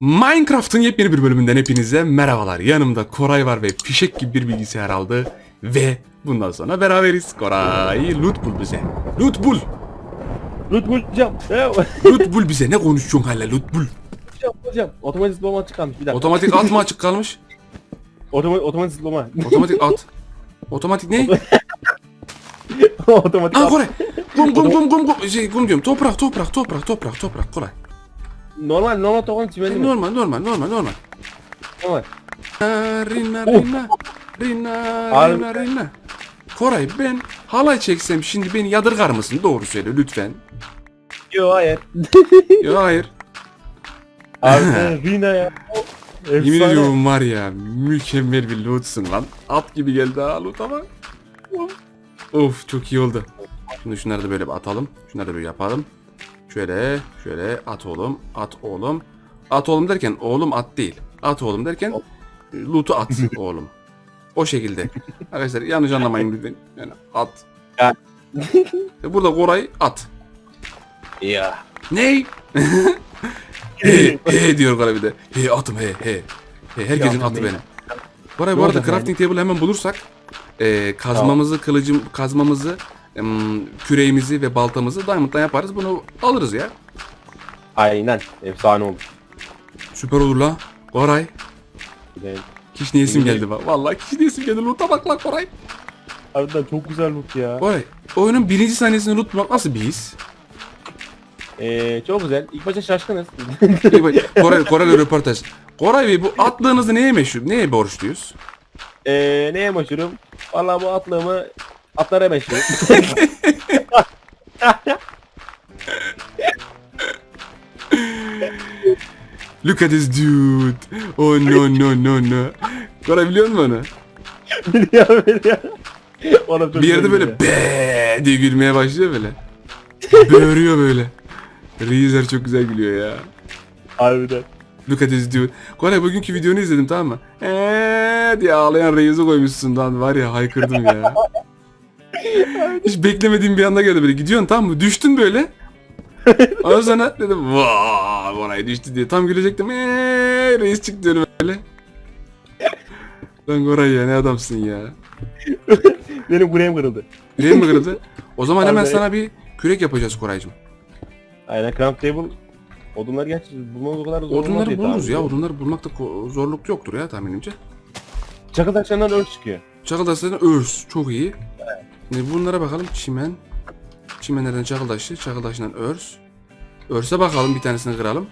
Minecraft'ın yepyeni bir bölümünden hepinize merhabalar. Yanımda Koray var ve fişek gibi bir bilgisayar aldı. Ve bundan sonra beraberiz. Koray loot bul bize. Loot bul. Loot bulacağım. Loot bul bize. Ne konuşuyorsun hala loot bul. bulacağım bulacağım. Otomatik zıplama açık kalmış bir dakika. Otomatik at mı açık kalmış? Otomatik, otomatik zıplama. Otomatik at. Otomatik ne? otomatik Aa at. Koray. Kum kum kum kum kum. Şey kum diyorum. Toprak toprak toprak toprak toprak Koray. Normal normal otomatik çimenli mi? Normal normal normal normal. Normal. Rina Oh. rina rina rina rina. Koray ben halay çeksem şimdi beni yadırgar mısın? Doğru söyle lütfen. Yo hayır. Ya hayır. Abi Rina ya. O, Yemin efsane. ediyorum var ya mükemmel bir lootsun lan. At gibi geldi ha loot ama. Of çok iyi oldu. Şimdi şunları da böyle bir atalım. Şunları da böyle yapalım. Şöyle şöyle at oğlum at oğlum. At oğlum derken oğlum at değil. At oğlum derken loot'u at oğlum. O şekilde. Arkadaşlar yanlış anlamayın lütfen. Yani at. Ya. Burada Koray at. Ya. Ney? he, he diyor Koray bir de. He atım he he. he herkesin Ya, atı benim. Koray bu arada crafting table hemen bulursak e, kazmamızı, kılıcım, kazmamızı, küreğimizi ve baltamızı diamond'dan yaparız. Bunu alırız ya. Aynen. Efsane olur. Süper olur la. Koray. Ben... Kişniyesim İyi. geldi bak. Vallahi kişniyesim geldi. Loot'a bak lan Koray. Harbiden çok güzel loot ya. Koray. Oyunun birinci saniyesinde loot bulmak nasıl bir his? Ee, çok güzel. İlk başta şaşkınız. Bak, Koray, Koray'la röportaj. Koray Bey bu atlığınızı neye meşhur, neye borçluyuz? Ee, neye meşhurum? Valla bu atlığımı atlara meşhurum. Look at this dude. Oh no no no no. Koray biliyor musun onu? biliyorum biliyorum. Oğlum çok Bir yerde böyle be diye gülmeye başlıyor böyle. Böğürüyor böyle. Reezer çok güzel gülüyor ya. Harbiden. Look at this dude. Koray bugünkü videonu izledim tamam mı? Eee diye ağlayan Reis'i koymuşsun lan var ya haykırdım ya. Hiç beklemediğim bir anda geldi böyle. Gidiyorsun tamam mı? Düştün böyle. Ondan sonra dedim vaa Koray düştü diye. Tam gülecektim. Eee Reis çıktı diyorum böyle. Lan Koray ya ne adamsın ya. Benim kuryem kırıldı. Yüreğin mi kırıldı? O zaman hemen Abi- sana bir kürek yapacağız Koraycığım. Aynen craft table. Odunlar gerçi bulmamız o kadar zor olmaz Odunları diye buluruz tahmin ya. ediyorum. Odunları bulmakta ko- zorluk yoktur ya tahminimce. Çakıl taşlarından örs çıkıyor. Çakıl taşlarından örs. Çok iyi. Şimdi bunlara bakalım. Çimen. Çimenlerden çakıl taşı. Çakıl taşından örs. Örse bakalım bir tanesini kıralım.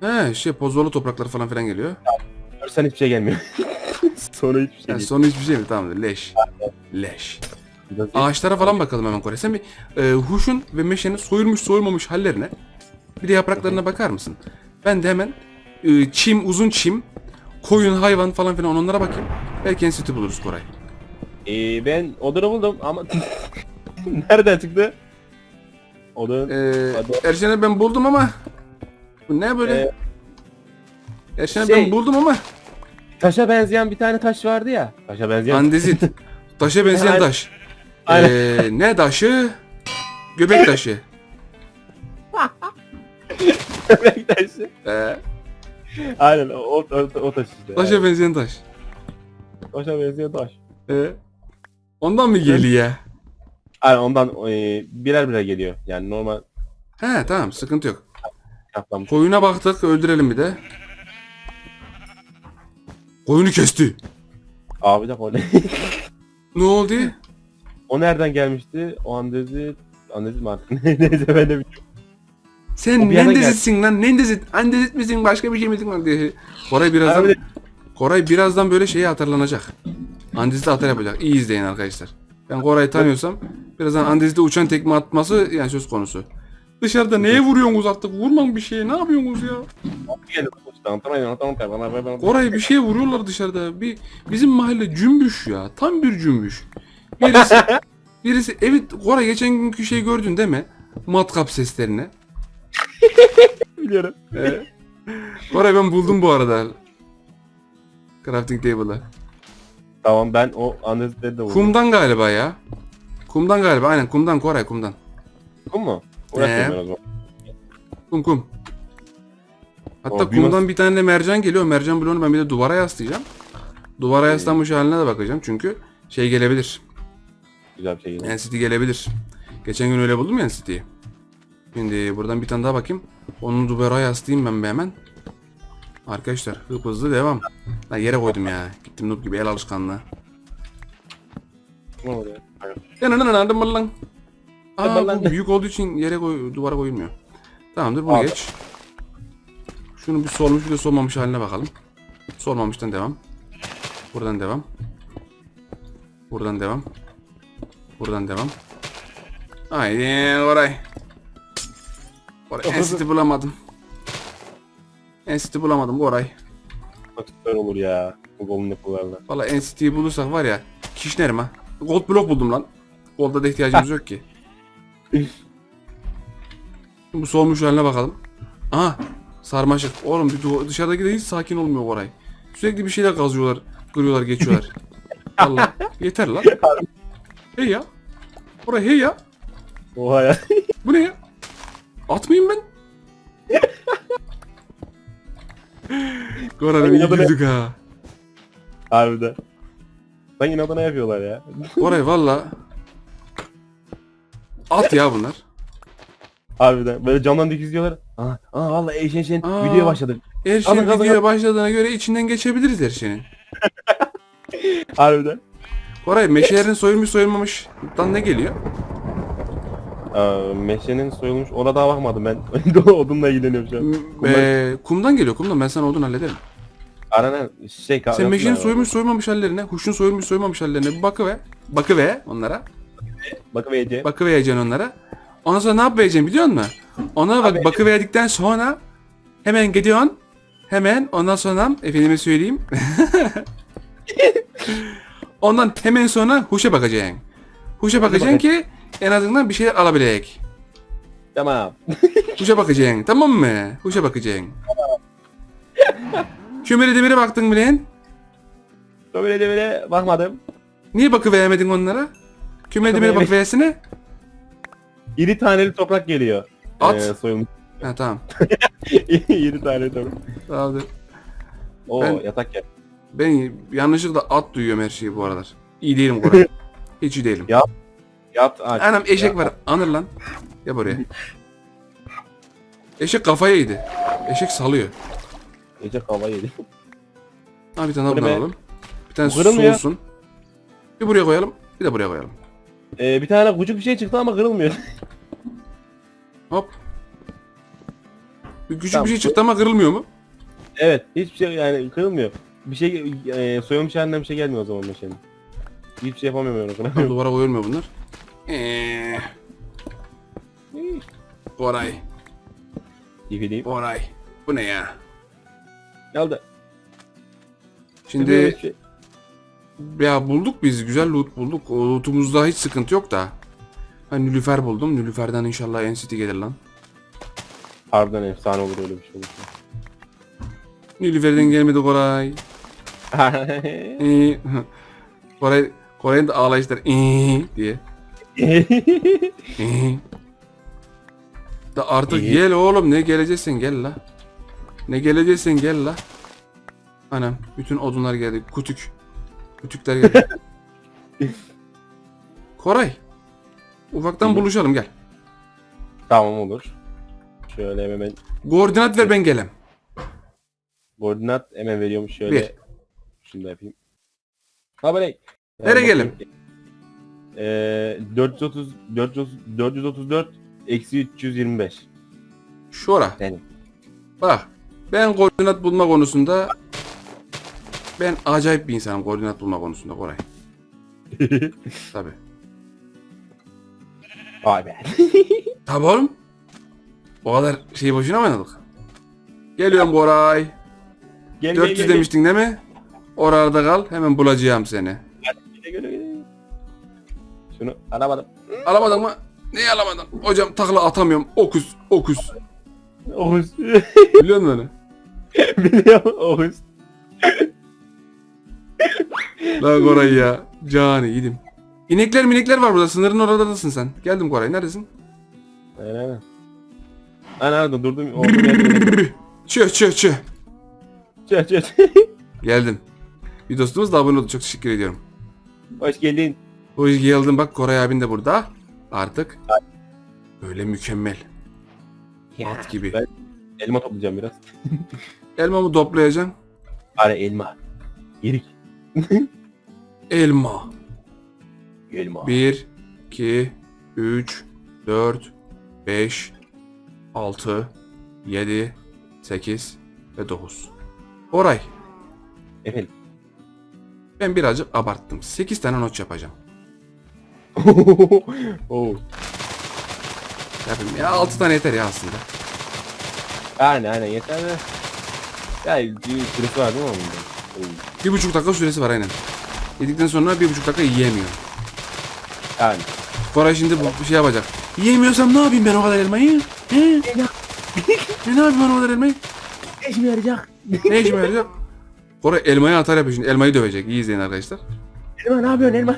He şey pozolu topraklar falan filan geliyor. Örsen hiçbir şey gelmiyor. Sonra hiçbir şey Yani değil. sonra hiçbir şey mi? Tamamdır. Leş. Leş. Biraz- Ağaçlara falan bakalım hemen Kore. Sen bir e, huşun ve meşenin soyulmuş soyulmamış hallerine bir de yapraklarına bakar mısın? Ben de hemen e, çim, uzun çim, koyun, hayvan falan filan onlara bakayım. Belki enstitü buluruz Koray. Ee, ben odunu buldum ama nereden çıktı? Odun. Ee, Hadi. Erşen'i ben buldum ama bu ne böyle? Ee, Erşen'i şey- ben buldum ama taşa benzeyen bir tane taş vardı ya. Taşa benzeyen. andezit. Taşa benzeyen Aynen. taş. Aynen. Ee, ne taşı? Göbek taşı. Bebek taşı. Ee, Aynen o, o, o, o taş işte. taşa benzeyen taş. Taşa benzeyen taş. Ee, ondan mı geliyor? Aynen ondan e, birer birer geliyor. Yani normal He tamam sıkıntı yok. kaplanmış. Koyuna baktık öldürelim bir de. Koyunu kesti. Abi de o ne? Ne oldu? o nereden gelmişti? O andezi andezi mi artık? Neyse ben de bilmiyorum. Sen bir yerden nendezitsin lan nendezit. Andezit misin başka bir şey misin lan diye. Koray birazdan Abi- Koray birazdan böyle şeye hatırlanacak. Andezit'e atar yapacak. İyi izleyin arkadaşlar. Ben Koray'ı tanıyorsam birazdan Andezit'e uçan tekme atması yani söz konusu. Dışarıda neye vuruyorsunuz artık? Vurmam bir şeye. Ne yapıyorsunuz ya? Koray bir şeye vuruyorlar dışarıda. Bir bizim mahalle cümbüş ya. Tam bir cümbüş. Birisi birisi evet Koray geçen günkü şey gördün değil mi? Matkap seslerini. Biliyorum. Ee, Koray ben buldum bu arada. Crafting table'ı. Tamam ben o andezileri de vurdum. Kumdan galiba ya. Kumdan galiba aynen kumdan Koray kumdan. Kum mu? Uğraşmayayım Ee? ben o zaman. Kum kum. Hatta Aa, büyümez. kumdan bir tane de mercan geliyor. Mercan bloğunu ben bir de duvara yaslayacağım. Duvara yaslanmış haline de bakacağım çünkü şey gelebilir. Güzel bir şey geliyor. NCT gelebilir. Geçen gün öyle buldum ya NCT'yi. Şimdi buradan bir tane daha bakayım. Onu duvara yaslayayım ben bir hemen. Arkadaşlar hıp hızlı devam. Lan yere koydum ya. Gittim noob gibi el alışkanlığı. Ne oluyor? Yanananadım mı lan? Aa bu büyük olduğu için yere koy, duvara koyulmuyor. Tamamdır bunu Abi. geç. Şunu bir solmuş bir de solmamış haline bakalım. Solmamıştan devam. Buradan devam. Buradan devam. Buradan devam. Haydi oraya. Oraya enstitü bulamadım. Enstitü bulamadım orayı. Süper olur ya. Bu golün yapılarla. Valla NCT'yi bulursak var ya kişnerim ha. Gold blok buldum lan. Gold'a da ihtiyacımız yok ki. Bu solmuş haline bakalım. Aha sarmaşık. Oğlum bir dışarıdaki de hiç sakin olmuyor orayı. Sürekli bir şeyler kazıyorlar, kırıyorlar, geçiyorlar. Valla yeter lan. Hey ya. Oraya hey ya. Oha ya. Bu ne ya? Atmayayım ben. Koran'ı iyi Adını- güldük ha. Harbiden. Sanki inadına yapıyorlar ya. Orayı valla. At ya bunlar. Harbiden. Böyle camdan dikizliyorlar. Aa, aa valla eşen şen Aa. videoya başladık. Her şey Alın, alın, videoya başladığına göre içinden geçebiliriz her şeyin. Harbiden. Koray meşelerin soyulmuş soyulmamıştan ne geliyor? Aa, meşenin soyulmuş. Ona daha bakmadım ben. Odunla ilgileniyorum şu an. M- Ee, kumdan geliyor kumdan ben sana odun hallederim. Arana şey Sen meşenin soyulmuş soyulmamış hallerine, huşun soyulmuş soyulmamış hallerine bir bakıver. Bakıver onlara. Bakıverici. Bakıvereceksin onlara. Ondan sonra ne yapacaksın biliyor musun? Ona bak bakıverdikten sonra hemen gidiyorsun. Hemen ondan sonra efendime söyleyeyim. Ondan hemen sonra huşa bakacaksın. Huşa bakacaksın ki en azından bir şeyler alabilecek. Tamam. Huşa bakacaksın tamam mı? Huşa bakacaksın. Kömere demire baktın mı lan? Böyle de böyle bakmadım. Niye bakıveremedin onlara? Kömere demire Bakıveremedim. bakıversene. İri taneli toprak geliyor. At. Ee, soyulmuş. Ha tamam. İri taneli toprak. Tamamdır. Oo Ben- yatak ya. Ben yanlışlıkla at duyuyorum her şeyi bu aralar. İyi değilim Koray. Hiç iyi değilim. Ya- Yat aç. Anam eşek Ya- var. Anır lan. Ya buraya. Eşek kafayı yedi. Eşek salıyor. Gece kava yedi. Ha bir tane daha Bu ne bundan be? alalım. Bir tane Bu kırılmıyor. soğusun. Bir buraya koyalım. Bir de buraya koyalım. Ee, bir tane küçük bir şey çıktı ama kırılmıyor. Hop. Bir küçük Tamam. bir şey çıktı ama kırılmıyor mu? evet hiçbir şey yani kırılmıyor. Bir şey e, soyulmuş halinden bir şey gelmiyor o zaman meşenin. Hiçbir şey yapamıyorum kıramıyorum. duvara koyulmuyor bunlar. Eee. Koray. DVD'yim. Koray. Bu ne ya? Geldi. Şimdi ya bulduk biz güzel loot bulduk. O lootumuzda hiç sıkıntı yok da. Ben Nülüfer buldum. Nülüfer'den inşallah NCT gelir lan. Harbiden efsane olur öyle bir şey olursa. Nülüfer'den gelmedi Koray. Ee, Koray Koray'ın da ağlayışları ee diye. Da artık İyi. gel oğlum ne geleceksen gel la. Ne geleceksen gel la. Anam bütün odunlar geldi. Kutuk. Kutuklar geldi. Koray. Ufaktan İyi. buluşalım gel. tamam olur. Şöyle hemen Koordinat ver ben gelem. koordinat hemen veriyormuş şöyle. Bir. Şunu da yapayım. Ha böyle. Nereye gelin? Eee 430 430 434 eksi 325. Şura. Yani. Bak. Ben koordinat bulma konusunda ben acayip bir insanım koordinat bulma konusunda Koray. Tabi. Be. Tabi oğlum. O kadar şeyi boşuna mı oynadık? Geliyorum Koray. Gel 400 demiştin değil mi? Orada kal hemen bulacağım seni. Şunu alamadım. Alamadın mı? Neyi alamadın? Hocam takla atamıyorum. Okus, okus. Oğuz. Biliyor musun onu? Biliyorum Oğuz. Lan Koray ya. Cani yedim. İnekler minekler var burada. Sınırın oradasın sen. Geldim Koray. Neredesin? Aynen aynen. Ben nerede durdum? Olduğum yerde. Çö çö çö. Çö çö. Geldim. Bir dostumuz da abone oldu. Çok teşekkür ediyorum. Hoş geldin. Hoş geldin bak Koray abin de burada. Artık. Böyle mükemmel. At gibi. Ben elma toplayacağım biraz. Elmamı toplayacağım. Hani elma. Yerik. Elma. Elma. 1, 2, 3, 4, 5, 6, 7, 8 ve 9. Oray. Efendim. Ben birazcık abarttım. 8 tane not yapacağım. Yapayım. Ya 6 tane yeter ya aslında. Aynen aynen yeter de. Ya bir süresi var değil mi onun. Bir buçuk dakika süresi var aynen. Yedikten sonra bir buçuk dakika yiyemiyor. Yani. Koray şimdi bu bu şey yapacak. Yiyemiyorsam ne yapayım ben o kadar elmayı? He? E, ne yapayım ben o kadar elmayı? Ne işime yarayacak? Ne işime yarayacak? Koray elmayı atar yapıyor şimdi. Elmayı dövecek. İyi izleyin arkadaşlar. Elma ne yapıyorsun elma?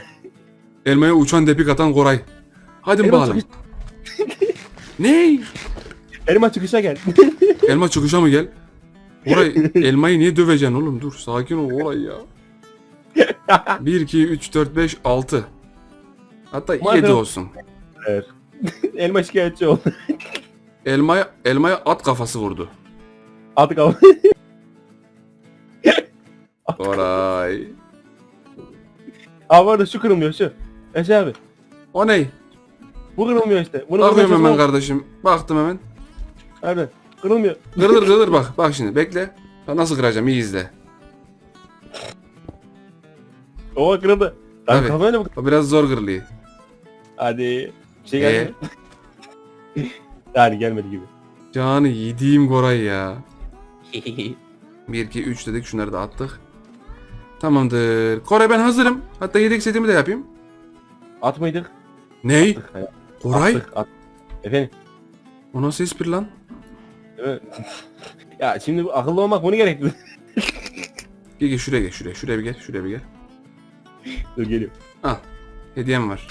Elmaya uçan depik atan Koray. Hadi Elma bakalım. ne? Elma çıkışa gel. Elma çıkışa mı gel? Koray elmayı niye döveceksin oğlum? Dur sakin ol Koray ya. 1, 2, 3, 4, 5, 6. Hatta Madem- 7 olsun. evet. elma şikayetçi oldu. Elmaya, elmaya at kafası vurdu. Artık al. Koray. Abi orada şu kırılmıyor şu. Eşe abi. O ne? Bu kırılmıyor işte. Bunu Bakıyorum kırılmıyor. hemen kardeşim. Baktım hemen. Abi kırılmıyor. Kırılır kırılır bak. Bak şimdi bekle. Ben nasıl kıracağım iyi izle. Oo kırıldı. Lan Tabii. bak. O biraz zor kırılıyor. Hadi. Bir şey Ee? geldi. yani gelmedi gibi. Canı yediğim Koray ya. 1, 2, 3 dedik. Şunları da attık. Tamamdır. Koray ben hazırım. Hatta yedek setimi de yapayım. At mıydık? Ney? Koray? Attık, at. Efendim. O nasıl espri lan? Ya şimdi bu akıllı olmak bunu gerekli. Gel gel şuraya gel şuraya. Şuraya bir gel. Şuraya bir gel. Dur geliyor. Al. Hediyem var.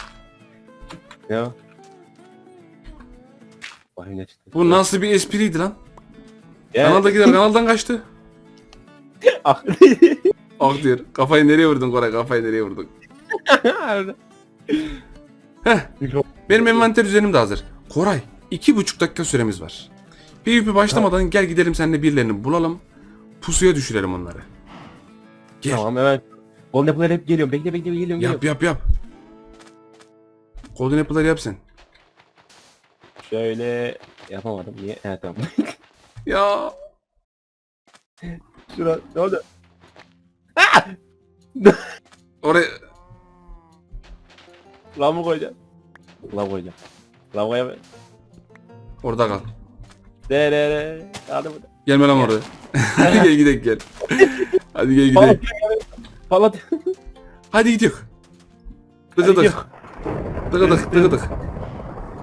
Ya. Vay ne çıktı. Bu nasıl bir espriydi lan? Ya. Kanaldakiler kanaldan kaçtı. Ah. Ah diyor. Kafayı nereye vurdun Koray? Kafayı nereye vurdun? Heh. Benim envanter düzenim de hazır. Koray, iki buçuk dakika süremiz var. PvP başlamadan gel gidelim seninle birilerini bulalım. Pusuya düşürelim onları. Gel. tamam evet. Golden Apple'lar hep geliyorum. Bekle bekle geliyorum Yap geliyorum. yap yap. Golden Apple'ları yap sen. Şöyle yapamadım. Niye? He tamam. Ya. Şura ne oldu? Oraya... Lav mı koyacağım? Lav koyacağım. Lav koyacağım. Orada kal. De de de. Hadi burada. Gelme lan oraya. Hadi gel gidelim gel. Hadi gel gidelim. Palat. Hadi gidiyoruz. Hadi Dıgıdık. gidiyor. Dıgıdık dıgıdık.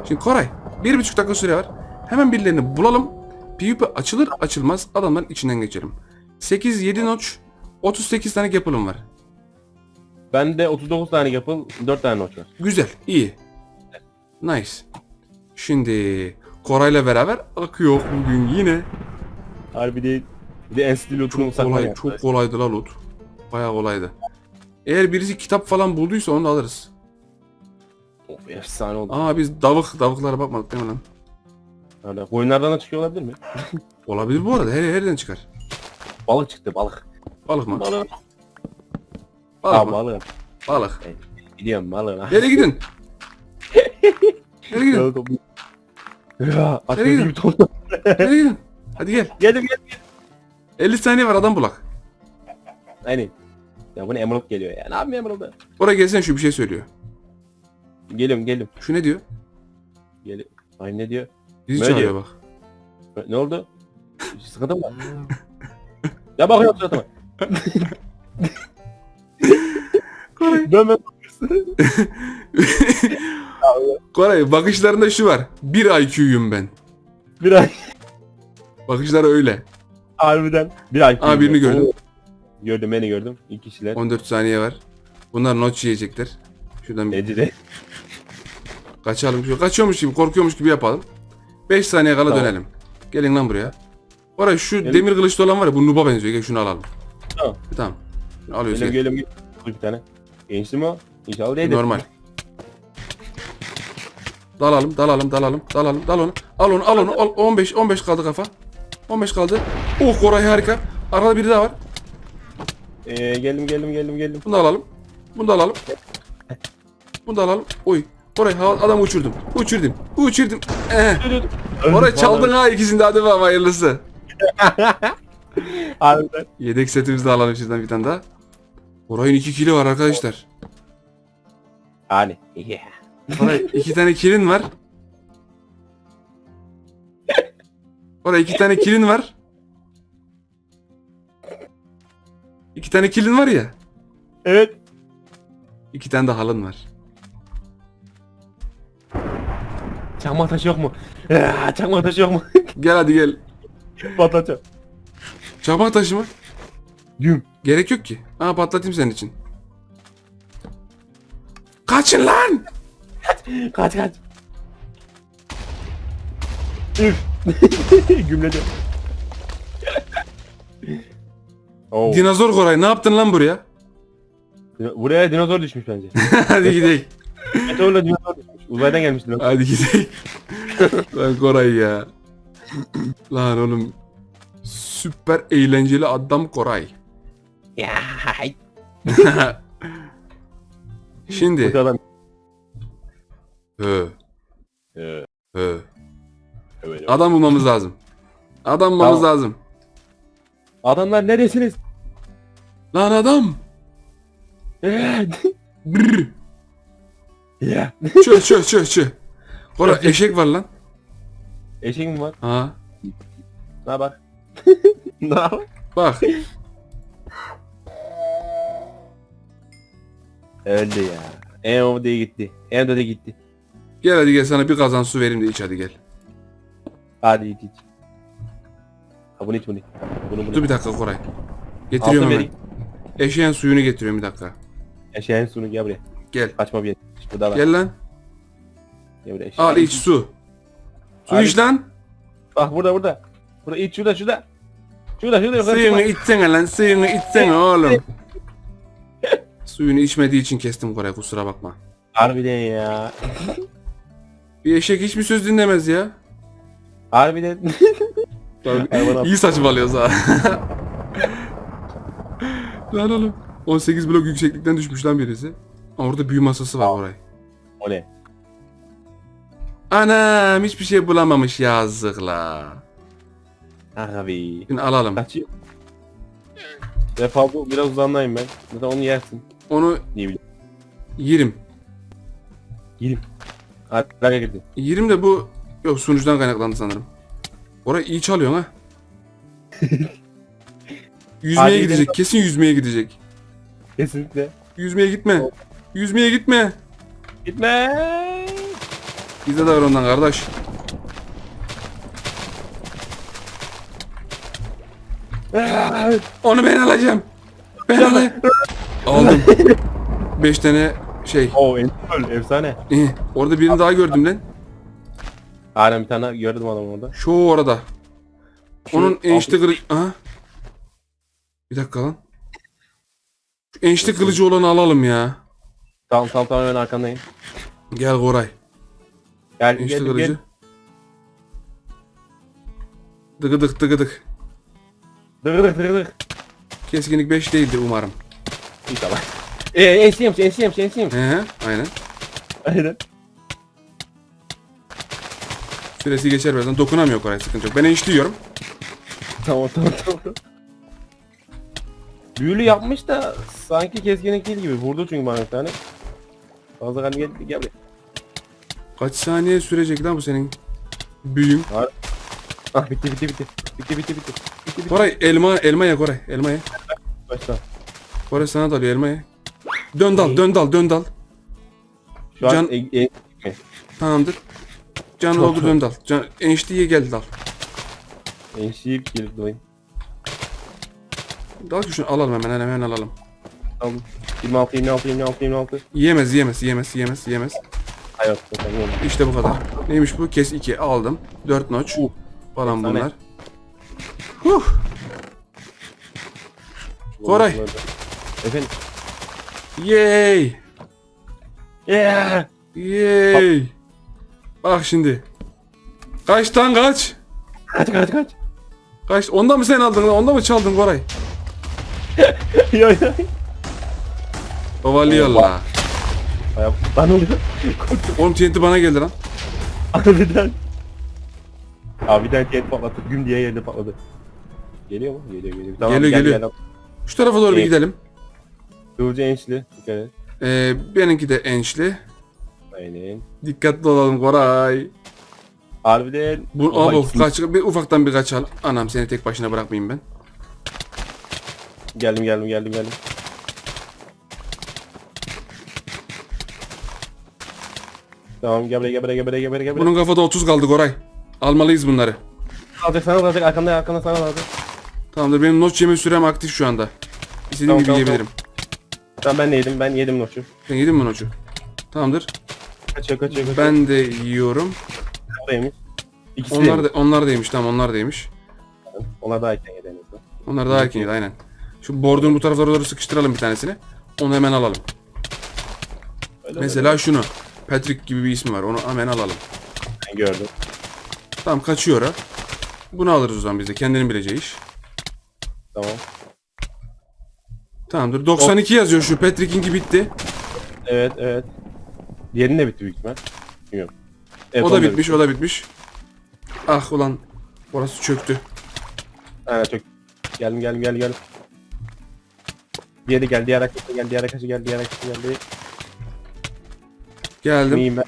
Şimdi Koray bir buçuk dakika süre var. Hemen birilerini bulalım. PvP açılır açılmaz adamların içinden geçelim. 8-7 notch 38 tane gapılım var. Bende 39 tane yapıl, 4 tane notch var. Güzel, iyi. Nice. Şimdi Koray'la beraber akıyor bugün yine. Harbi değil. Bir de enstitü lootunu Çok kolay, çok kolaydı la loot. Bayağı kolaydı. Eğer birisi kitap falan bulduysa onu da alırız. Of efsane oldu. Aa biz davık, davıklara bakmadık değil mi lan? Öyle. Koyunlardan da çıkıyor olabilir mi? Olabilir bu arada, her yerden çıkar. Balık çıktı balık. Balık mı? Balık. Balık Aa, mı? balık. Balık. Gidiyorum balık. Nereye gidin? Nereye gidin? Ya Nereye gidiyorsun? atıyor gibi tonla. Nereye gidin? Hadi gel. Geldim geldim. 50 saniye var adam bulak. Aynen. Ya bu ne emerald geliyor ya. Ne yapayım emerald'ı? Oraya gelsen şu bir şey söylüyor. Geliyorum geliyorum. Şu ne diyor? Geliyorum. Ay ne diyor? Bizi Ne çağırıyor diyor? bak. Ne oldu? Sıkıntı mı var? ya bakıyorum suratıma. Koray. Dönme. Koray bakışlarında şu var. 1 IQ'yum ben. Bir ay. Bakışları öyle. Harbiden. Bir ay. Aa, birini gördüm. Gördüm beni gördüm. İlk kişiler. 14 saniye var. Bunlar notch yiyecekler. Şuradan bir Ecide. kaçalım. Kaçıyormuş gibi, korkuyormuş gibi yapalım. 5 saniye kala Tamam. dönelim. Gelin lan buraya. Oraya şu demir kılıçlı olan var ya bu nuba benziyor. Gel şunu alalım. Tamam. Tamam. Şunu Alıyoruz gel. Dur bir tane. Gençli mi o? İnşallah değildir. Normal. Dalalım, dalalım, dalalım, dalalım, dal onu. Al onu, al onu. Al. 15, 15 kaldı kafa. 15 kaldı. Oh Koray harika. Arada biri daha var. Ee, geldim geldim geldim geldim. Bunu da alalım. Bunu da alalım. Bunu da alalım. Oy. Koray adamı uçurdum. Uçurdum. Uçurdum. Eh. Koray çaldın ha ikisini de hadi bakalım hayırlısı. Harbiden. Yedek setimizi de alalım sizden bir tane daha. Koray'ın 2 kili var arkadaşlar. Hani. Yeah. Koray 2 tane kilin var. Koray 2 tane kilin var. 2 tane kilin var ya. Evet. 2 tane de halın var. Çakma taşı yok mu? Ya, Çakma taşı yok mu? Gel hadi gel. Patlatacağım. Çapak taşı mı? Güm. Gerek yok ki. Aa patlatayım senin için. Kaçın lan! Kaç kaç. Üf. Gümledi. oh. Dinozor Koray ne yaptın lan buraya? Buraya dinozor düşmüş bence. hadi gidelim. Meteorla dinozor düşmüş. Uzaydan gelmiş dinozor. Hadi gidelim. lan Koray ya. lan oğlum. Süper eğlenceli adam Koray. Ya. hay. Bu Şimdi. adam. Hı, Evet. hı. evet. Adam bulmamız lazım. Adam bulmamız Tamam. lazım. Adamlar neredesiniz? Lan adam. Brr. Ya. Çö çö çö çö. Koray eşek var lan. Eşek mi var? Ha. Ne haber? ne haber? Bak. Öldü ya. En diye gitti. En de gitti. Gel hadi gel sana bir kazan su vereyim de iç hadi gel. Hadi iç iç. Ha bunu iç bunu. iç. Bunu bunu. Dur bir dakika Koray. Getiriyorum Altı hemen. vereyim. Eşeğin suyunu getiriyorum bir dakika. Eşeğin sunu gel buraya. Gel. Kaçma bir yer. Var. Gel lan. Gel buraya. eşeğin. Al iç su. Su Hadi. iç lan. Bak burada burada. Burada iç şurada şurada. Şurada şurada Suyunu içsene lan. Suyunu içsene oğlum. Suyunu içmediği için kestim Koray kusura bakma. Harbiden ya. Bir eşek hiçbir söz dinlemez ya. Harbiden. Hayvana- İyi saçmalıyoruz ha. lan oğlum. 18 blok yükseklikten düşmüş lan birisi. Orada büyü masası var Koray. o ne? Anam hiçbir şey bulamamış yazıkla. Abi. Şimdi alalım. Kaçıyor. Defa bu biraz uzandayım ben. Zaten onu yersin. Onu Niye bileyim. yerim. Hadi laga girdi. Yerim de bu yok sunucudan kaynaklandı sanırım. Orayı iyi çalıyorsun ha. yüzmeye Hadi gidecek. Kesin yüzmeye gidecek. Kesinlikle. Yüzmeye gitme. Yüzmeye gitme. Gitme. Bizde de var ondan kardeş. Onu ben alacağım. Ben alayım. Aldım. 5 tane şey. Oo en efsane. Eh, orada birini daha gördüm lan. Aynen bir tane gördüm adamı orada. Şu orada. Şu Onun altı- enişte kılıcı... Aha. Bir dakika lan. Şu enişte kılıcı olanı alalım ya. Tamam tamam tamam ben arkandayım. Gel Koray. Gel Enişte gel kılıcı. gel. Dıgıdık dıgıdık. Dırdık dırdık. Keskinlik 5 değildi umarım. İnşallah. Eee ensiyim ensiyim ensiyim. He he aynen. Aynen. Süresi geçer birazdan. Dokunamıyor Koray sıkıntı yok. Ben enişte yiyorum. Tamam tamam tamam. Büyülü yapmış da sanki keskinlik değil gibi. Vurdu çünkü bana bir tane. Fazla kalbi geldi gel buraya. Kaç saniye sürecek lan bu senin büyün? Ah bitti bitti bitti. Bitti bitti bitti. Bitti bitti. Koray elma elma ye Koray elma ye. Başla. Koray sana dalıyor elma ye. Dön dal dön dal dön dal. Şu an Can- e, e, Tamamdır. Can Çok oldu çok. dön dal. Can, enişte ye gel dal. enşiyip gelip dolayım. Dal ki şunu alalım hemen hemen alalım. Tamam. 26 26 26 26. Yiyemez yiyemez yiyemez yiyemez yiyemez. Hayır tamam. İşte bu kadar. Neymiş bu? Kes 2 aldım. 4 noç Uh, falan bunlar. Huh. Koray. Efendim. Yay. Yeah. Yay. Bak şimdi. Kaç tan kaç? Kaç kaç kaç. Kaç? Onda mı sen aldın? lan? Onda mı çaldın Koray? Yo yo. Ovalıyorlar. Ayağım. Lan oluyor. Oğlum TNT bana geldi lan. Harbiden. Abi bir tane jet patlattı. Güm diye yerde patladı. Geliyor mu? Geliyor geliyor. Geliyor, gel, geliyor. Gel, Şu tarafa doğru bir Evet. gidelim. Kılıcı ençli. Dikkat et. Ee, benimki de ençli. Aynen. Dikkatli olalım Koray. Harbiden. Bu Oha, abi kaç bir ufaktan bir kaçalım. Anam seni tek başına bırakmayayım ben. Geldim geldim geldim geldim. Tamam gel buraya gel buraya gel buraya gel buraya gel buraya. Bunun kafada 30 kaldı Koray. Almalıyız bunları. alacak sana alacak arkanda arkanda sana alacak. Tamamdır benim not yeme sürem aktif şu anda. İstediğim Tamam, gibi tamam, yiyebilirim. Tamam ben de yedim ben yedim noçu. Sen yedin mi noçu? Tamamdır. Kaçıyor kaçıyor kaçıyor. Ben de yiyorum. Buradaymış. İkisi Onlar onlar da onlar da yemiş tamam onlar da yemiş. Onlar daha erken yedi en azından. Onlar daha erken yedi aynen. Şu bordun bu taraflara doğru sıkıştıralım bir tanesini. Onu hemen alalım. Öyle Mesela şunu. Patrick gibi bir ismi var. Onu hemen alalım. Ben gördüm. Tamam kaçıyor ha. Bunu alırız o zaman biz de. Kendinin bileceği iş. Tamam. Tamamdır. 92 yazıyor şu. Patrick'inki bitti. Evet evet. Diğerinin de bitti büyük ihtimal. Bilmiyorum. Evet, o da bitmiş, bitti. o da bitmiş. Ah ulan. Orası çöktü. Aynen çok. Geldim geldim geldim geldim. Diğeri gel diğer arkadaşı gel diğer arkadaşı gel diğer arkadaşı geldi. Geldim. İyiyim ben.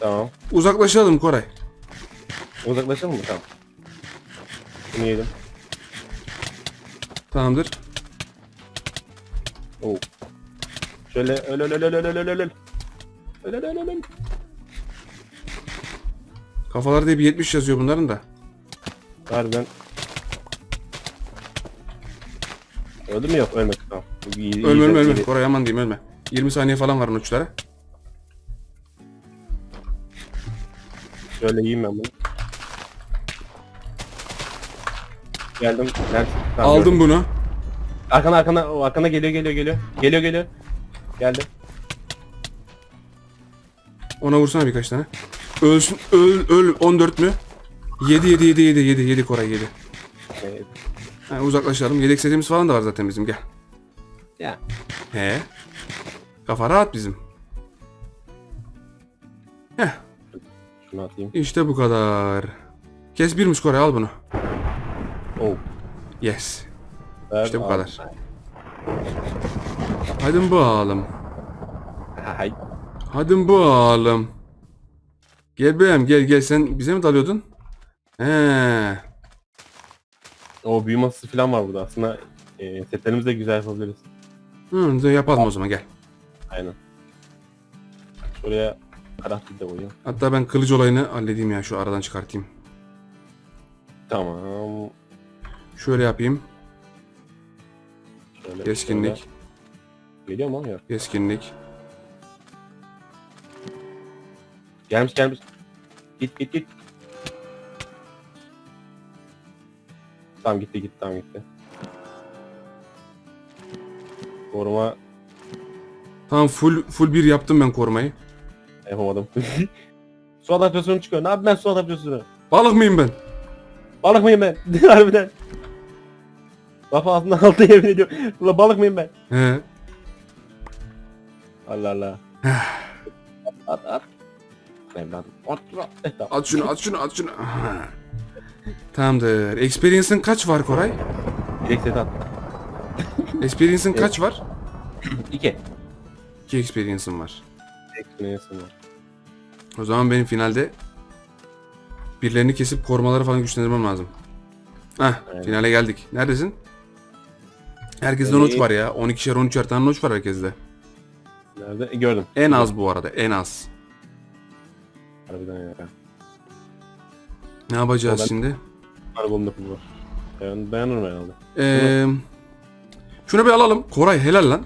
Tamam. Uzaklaşalım Koray. Uzaklaşalım mı? Tamam. Bunu yedim. Tamamdır. Oo. Şöyle öl öl öl öl öl öl öl öl öl. Öl öl öl öl. Kafalarda bir 70 yazıyor bunların da. Harbiden. Öldü mü yok ölmedi tamam. İyi, Ölme ölme ölme. Koray aman diyeyim ölme. 20 saniye falan var uçlara. Şöyle yiyeyim ben bunu. Geldim. Tamam, Aldım gördüm. bunu. Arkana arkana o arkana geliyor geliyor geliyor. Geliyor geliyor. Geldi. Ona vursana birkaç tane. Ölsün. Öl öl 14 mü? 7 7 7 7 7 7 Koray 7. Evet. Ha, uzaklaşalım. Yedek setimiz falan da var zaten bizim gel. Ya. He. Kafa rahat bizim. Heh. Şunu atayım. İşte bu kadar. Kes birmiş Koray al bunu. Oh. Yes. Ver, İşte bu al. kadar. Hadi bakalım. Hay. Hadi bakalım. Gel benim gel gel sen bize mi dalıyordun? He. O büyü masası falan var burada. Aslında e, setlerimizi de güzel yapabiliriz. Hı, yapalım o zaman gel. Aynen. Şuraya karakter de koyayım. Hatta ben kılıç olayını halledeyim ya şu aradan çıkartayım. Tamam. Şöyle yapayım. Şöyle, Keskinlik, şöyle. Geliyor mu? Yok. keskinlik. Gelmiş gelmiş. Git git git. Tamam gitti gitti tamam gitti. Koruma Tamam full full bir yaptım ben korumayı. yapamadım. su adaptasyonu çıkıyor. Ne yapayım ben su adaptasyonu? Balık mıyım ben? Balık mıyım ben? Harbiden. Kafa altından altı yemin ediyorum. Ulan balık mıyım ben? He. Allah Allah. at at. Evladım. At at. Tamam. At şunu at şunu at şunu. Tamamdır. Experience'ın kaç var Koray? Direkt set at. Experience'ın kaç var? İki. 2 experience'ım var. Neyse var. O zaman benim finalde birilerini kesip korumaları falan güçlendirmem lazım. Heh, Evet. finale geldik. Neredesin? Herkeste Beni- noç var ya. 12'şer 13'er tane noç var herkeste. Nerede? E, gördüm. En az bu arada, en az. Harbiden ya. Ne yapacağız ben- şimdi? Arabamda pul var. Ben dayanırım herhalde. Ee, şunu bir alalım. Koray helal lan.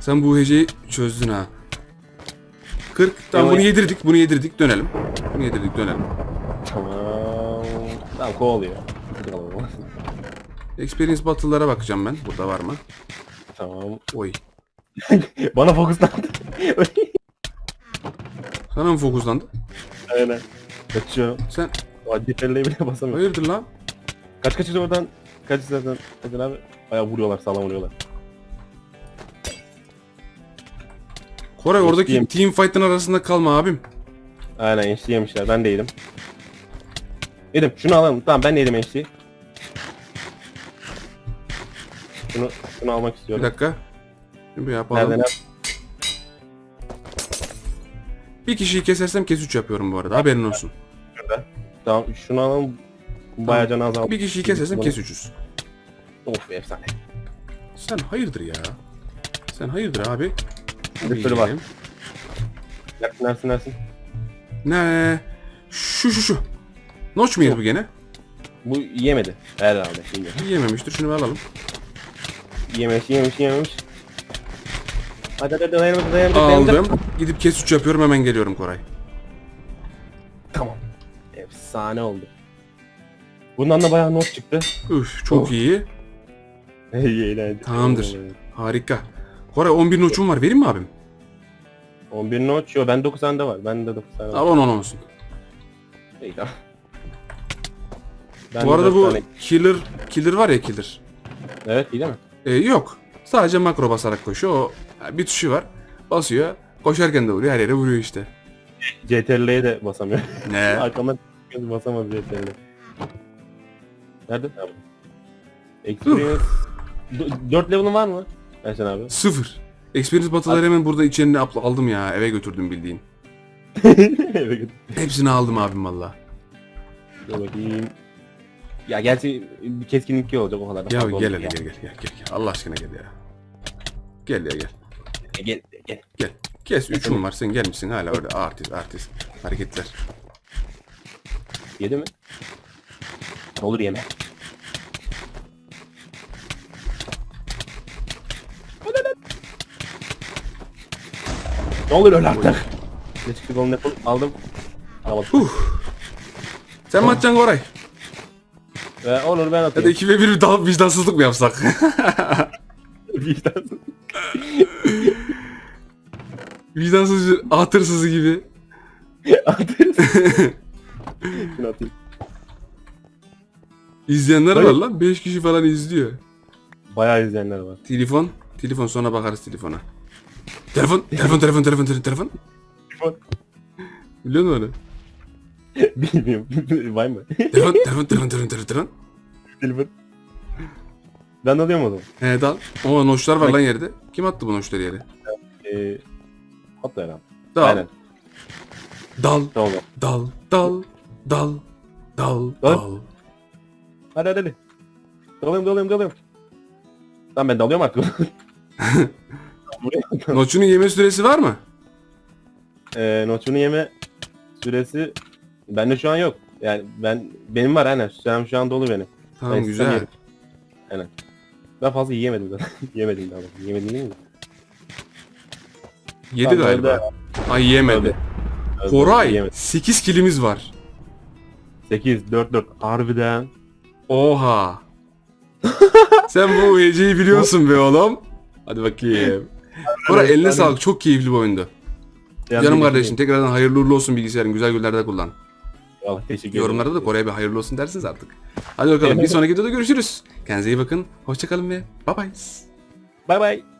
Sen bu heceyi çözdün ha. 40. Tamam bunu yedirdik, bunu yedirdik. Dönelim. Bunu yedirdik, dönelim. Tamam. Tamam kovalıyor. Hadi. Experience battle'lara bakacağım ben. Burada var mı? Tamam. Oy. Bana fokuslandı. Sana mı fokuslandı? Aynen. Kaçıyor. Sen Adli felleyi bile basamıyor. hayırdır lan? Kaç kaç oradan. Kaç zaten. Kaçın abi. Bayağı vuruyorlar sağlam vuruyorlar. Koray oradaki Geçtiğim- team fight'ın arasında kalma abim. Aynen enişte yemişler. Ben de yedim. Yedim. Şunu alalım. Tamam ben de yedim enişteyi. Şunu, şunu almak Bir istiyorum. dakika. Şimdi yapalım. Nereden? Bir kişiyi kesersem kes 3 yapıyorum bu arada. Haberin olsun. Şurada. Tamam şunu alalım. Bayağı canı azaldı. Bir kişiyi kesersem kes 300. Of efsane. Sen hayırdır ya? Sen hayırdır abi? Bir sürü var. Nersin nersin nersin. Ne? Şu şu şu. Noç muyuz bu gene? Bu yemedi. Herhalde şimdi. Yememiştir. Şunu bir alalım. Yememiş yememiş yememiş. Hadi hadi dayanamadı dayanamadı. Aldım. Gidip kes 3 yapıyorum hemen geliyorum Koray. Tamam. Efsane oldu. Bundan da bayağı not çıktı. Üf çok Oh. iyi. İyi eğlenceli. Tamamdır. Harika. Koray 11 noçum var. Vereyim mi abim? 11 not. Yo ben 9 tane de var. Ben de 9 tane var. Al 10 10 olsun. İyi tamam. bu Ben de arada bu tane- killer killer var ya killer. Evet iyi değil mi? Ee, yok. Sadece makro basarak koşuyor. O bir tuşu var. Basıyor. Koşarken de vuruyor. Her yere vuruyor işte. CTRL'ye de basamıyor. Ne? Arkamdan basamaz CTRL. Nerede? Experience... 4 level'ın var mı? Erşen abi. Sıfır. Experience batıları hemen burada içerini apla- aldım ya. Eve götürdüm bildiğin. Eve git. Hepsini aldım abim valla. Dur bakayım. Ya gerçi bir keskinlik olacak o kadar. da Ya fazla gel olacak hele gel gel gel gel. gel. Allah aşkına gel ya. Gel ya gel. ya. Gel gel. Gel. Kes üçün var sen gelmişsin hala orada artist artist hareketler. Yedi mi? Ne olur yeme. Ne olur öyle artık. Ne çıktı yapalım aldım. Alamadım. Sen mi atacaksın Koray? Ve olur ben Ya da atayım. 2 ve 1 bir daha vicdansızlık mı yapsak? Vicdansız. Vicdansız bir at hırsızı gibi. Atayım. Şunu atayım. İzleyenler Hayır. var lan. 5 kişi falan izliyor. Bayağı izleyenler var. Telefon. Telefon sonra bakarız telefona. Telefon, telefon, telefon, telefon, telefon, telefon. Biliyor musun onu? Bilmiyorum. Var mı? Telefon, telefon, telefon, telefon, telefon, telefon. Telefon. Ben alıyorum o zaman. He dal. O noşlar var lan yerde. Kim attı bu noşları yere? Ee, atla herhalde. Dal. Aynen. Dal, Tamam. dal, dal, dal, dal, Dal. dal. Hadi hadi hadi. Dalıyorum dalıyorum dalıyorum. Tamam ben dalıyorum artık. Noçunun yeme süresi var mı? Eee notunu yeme süresi bende şu an yok. Yani ben benim var aynen. Sürem şu an dolu benim. Tamam Ben güzel. yerim. Aynen. Ben fazla yiyemedim zaten. yemedim daha. bak. Yemedim değil mi? Yedi Tamam, galiba. öyle. Ay yemedi. Koray Yemedim. 8 kilimiz var. 8 4 4 harbiden. Oha. Sen bu UEC'yi biliyorsun be oğlum. Hadi bakayım. Koray eline sağlık. Çok keyifli bir oyundu. Canım kardeşim tekrardan hayırlı uğurlu olsun bilgisayarın. Güzel günlerde kullan. Allah teşekkür ederim. Yorumlarda da Koray'a bir hayırlı olsun dersiniz artık. Hadi bakalım bir sonraki videoda görüşürüz. Kendinize iyi bakın. Hoşçakalın ve bye bye. Bay bay.